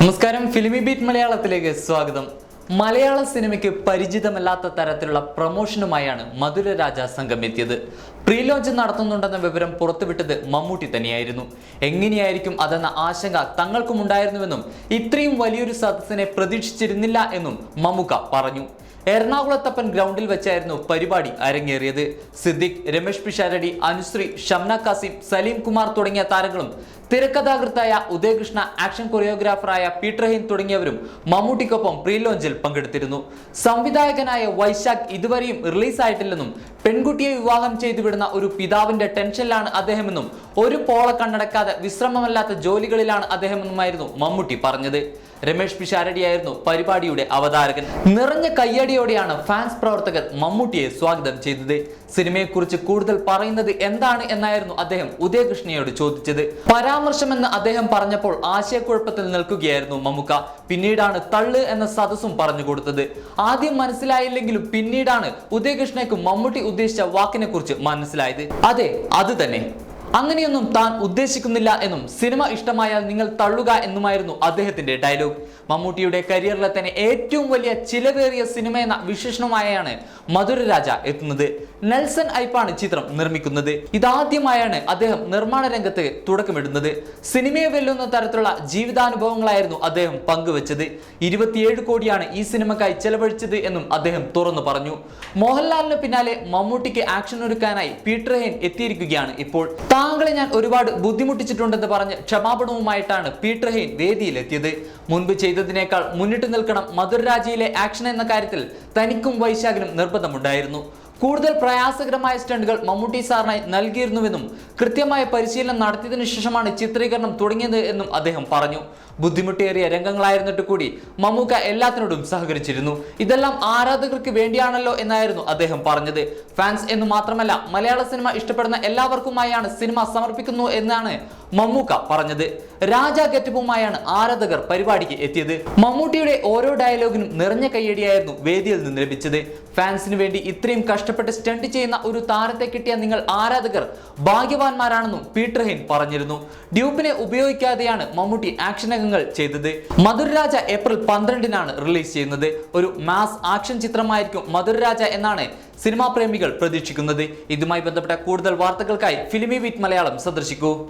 നമസ്കാരം ഫിലിമി ബീറ്റ് മലയാളത്തിലേക്ക് സ്വാഗതം. മലയാള സിനിമയ്ക്ക് പരിചിതമല്ലാത്ത തരത്തിലുള്ള പ്രൊമോഷനുമായാണ് മധുരരാജ സംഘം എത്തിയത്. പ്രീ ലോഞ്ച് നടത്തുന്നുണ്ടെന്ന വിവരം പുറത്തുവിട്ടത് മമ്മൂട്ടി തന്നെയായിരുന്നു. എങ്ങനെയായിരിക്കും അതെന്ന ആശങ്ക തങ്ങൾക്കും ഉണ്ടായിരുന്നുവെന്നും ഇത്രയും വലിയൊരു സദസ്സിനെ പ്രതീക്ഷിച്ചിരുന്നില്ല എന്നും മമ്മുക്ക പറഞ്ഞു. എറണാകുളത്തപ്പൻ ഗ്രൗണ്ടിൽ വെച്ചായിരുന്നു പരിപാടി അരങ്ങേറിയത്. സിദ്ദിഖ് രമേഷ് പിഷാരടി അനുശ്രീ ഷംന കാസിം സലീം കുമാർ തുടങ്ങിയ താരങ്ങളും തിരക്കഥാകൃത്തായ ഉദയകൃഷ്ണ ആക്ഷൻ കൊറിയോഗ്രാഫറായ പീറ്റർ ഹെയിൻ തുടങ്ങിയവരും മമ്മൂട്ടിക്കൊപ്പം പ്രീ ലോഞ്ചിൽ പങ്കെടുത്തിരുന്നു. സംവിധായകനായ വൈശാഖ് ഇതുവരെയും റിലീസായിട്ടില്ലെന്നും പെൺകുട്ടിയെ വിവാഹം ചെയ്തു വിടുന്ന ഒരു പിതാവിന്റെ ടെൻഷനിലാണ് അദ്ദേഹമെന്നും ഒരു പോള കണ്ണടക്കാതെ വിശ്രമമല്ലാത്ത ജോലികളിലാണ് അദ്ദേഹമെന്നുമായിരുന്നു മമ്മൂട്ടി പറഞ്ഞത്. രമേഷ് പിഷാരടിയായിരുന്നു പരിപാടിയുടെ അവതാരകൻ. നിറഞ്ഞ കയ്യടിയോടെയാണ് ഫാൻസ് പ്രവർത്തകർ മമ്മൂട്ടിയെ സ്വാഗതം ചെയ്തത്. സിനിമയെക്കുറിച്ച് കൂടുതൽ പറയുന്നത് എന്താണ് എന്നായിരുന്നു അദ്ദേഹം ഉദയകൃഷ്ണയോട് ചോദിച്ചത്. പരാമർശമെന്ന് അദ്ദേഹം പറഞ്ഞപ്പോൾ ആശയക്കുഴപ്പത്തിൽ നിൽക്കുകയായിരുന്നു മമ്മുക്ക. പിന്നീടാണ് തള്ള് എന്ന സദസ്സും പറഞ്ഞു കൊടുത്തത്. ആദ്യം മനസ്സിലായില്ലെങ്കിലും പിന്നീടാണ് ഉദയകൃഷ്ണയ്ക്ക് മമ്മൂട്ടി ഉദ്ദേശിച്ച വാക്കിനെ കുറിച്ച് മനസ്സിലായത്. അതെ അത് തന്നെ. അങ്ങനെയൊന്നും താൻ ഉദ്ദേശിക്കുന്നില്ല എന്നും സിനിമ ഇഷ്ടമായാൽ നിങ്ങൾ തള്ളുക എന്നുമായിരുന്നു അദ്ദേഹത്തിന്റെ ഡയലോഗ് മമ്മൂട്ടിയുടെ കരിയറിലെ തന്നെ ഏറ്റവും വലിയ ചിലവേറിയ സിനിമ എന്ന വിശേഷണമായാണ് മധുരരാജ എത്തുന്നത്. നെൽസൺ ഐപ്പാണ് ചിത്രം നിർമ്മിക്കുന്നത്. ഇതാദ്യമായാണ് അദ്ദേഹം നിർമ്മാണ രംഗത്ത് തുടക്കമിടുന്നത്. സിനിമയെ വെല്ലുന്ന തരത്തിലുള്ള ജീവിതാനുഭവങ്ങളായിരുന്നു അദ്ദേഹം പങ്കുവച്ചത്. ഇരുപത്തിയേഴ് കോടിയാണ് ഈ സിനിമക്കായി ചെലവഴിച്ചത് എന്നും അദ്ദേഹം തുറന്നു പറഞ്ഞു. മോഹൻലാലിന് പിന്നാലെ മമ്മൂട്ടിക്ക് ആക്ഷൻ ഒരുക്കാനായി പീറ്റർ ഹെയിൻ എത്തിയിരിക്കുകയാണ് ഇപ്പോൾ. താങ്കളെ ഞാൻ ഒരുപാട് ബുദ്ധിമുട്ടിച്ചിട്ടുണ്ടെന്ന് പറഞ്ഞ് ക്ഷമാപണവുമായിട്ടാണ് പീറ്റർ ഹെയ്ൻ വേദിയിലെത്തിയത്. മുൻപ് ചെയ്തതിനേക്കാൾ മുന്നിട്ട് നിൽക്കണം മധുരരാജയിലെ ആക്ഷൻ എന്ന കാര്യത്തിൽ തനിക്കും വൈശാഖിനും നിർബന്ധമുണ്ടായിരുന്നു. കൂടുതൽ പ്രയാസകരമായ സ്റ്റണ്ടുകൾ മമ്മൂട്ടി സാറിനായി നൽകിയിരുന്നുവെന്നും കൃത്യമായ പരിശീലനം നടത്തിയതിനു ശേഷമാണ് ചിത്രീകരണം തുടങ്ങിയത് എന്നും അദ്ദേഹം പറഞ്ഞു. ബുദ്ധിമുട്ടേറിയ രംഗങ്ങളായിരുന്നിട്ട് കൂടി മമ്മൂക്ക എല്ലാത്തിനോടും സഹകരിച്ചിരുന്നു. ഇതെല്ലാം ആരാധകർക്ക് വേണ്ടിയാണല്ലോ എന്നായിരുന്നു അദ്ദേഹം പറഞ്ഞത്. ഫാൻസ് എന്ന് മാത്രമല്ല മലയാള സിനിമ ഇഷ്ടപ്പെടുന്ന എല്ലാവർക്കുമായാണ് സിനിമ സമർപ്പിക്കുന്നു എന്നാണ് മമ്മൂക്ക പറഞ്ഞത്. രാജാ ഗെറ്റപ്പുമായാണ് ആരാധകർ പരിപാടിക്ക് എത്തിയത്. മമ്മൂട്ടിയുടെ ഓരോ ഡയലോഗിനും നിറഞ്ഞ കയ്യടിയായിരുന്നു വേദിയിൽ നിന്ന് ലഭിച്ചത്. ഫാൻസിന് വേണ്ടി ഇത്രയും കഷ്ടപ്പെട്ട് സ്റ്റണ്ട് ചെയ്യുന്ന ഒരു താരത്തെ കിട്ടിയ നിങ്ങൾ ആരാധകർ ഭാഗ്യവാന്മാരാണെന്നും പീറ്റർ ഹെയിൻ പറഞ്ഞിരുന്നു. ഡ്യൂപ്പിനെ ഉപയോഗിക്കാതെയാണ് മമ്മൂട്ടി ആക്ഷൻ രംഗങ്ങൾ ചെയ്തത്. മധുരരാജ ഏപ്രിൽ പന്ത്രണ്ടിനാണ് റിലീസ് ചെയ്യുന്നത്. ഒരു മാസ് ആക്ഷൻ ചിത്രമായിരിക്കും മധുരരാജ എന്നാണ് സിനിമാ പ്രേമികൾ പ്രതീക്ഷിക്കുന്നത്. ഇതുമായി ബന്ധപ്പെട്ട കൂടുതൽ വാർത്തകൾക്കായി ഫിലിമി വീറ്റ് മലയാളം സന്ദർശിക്കൂ.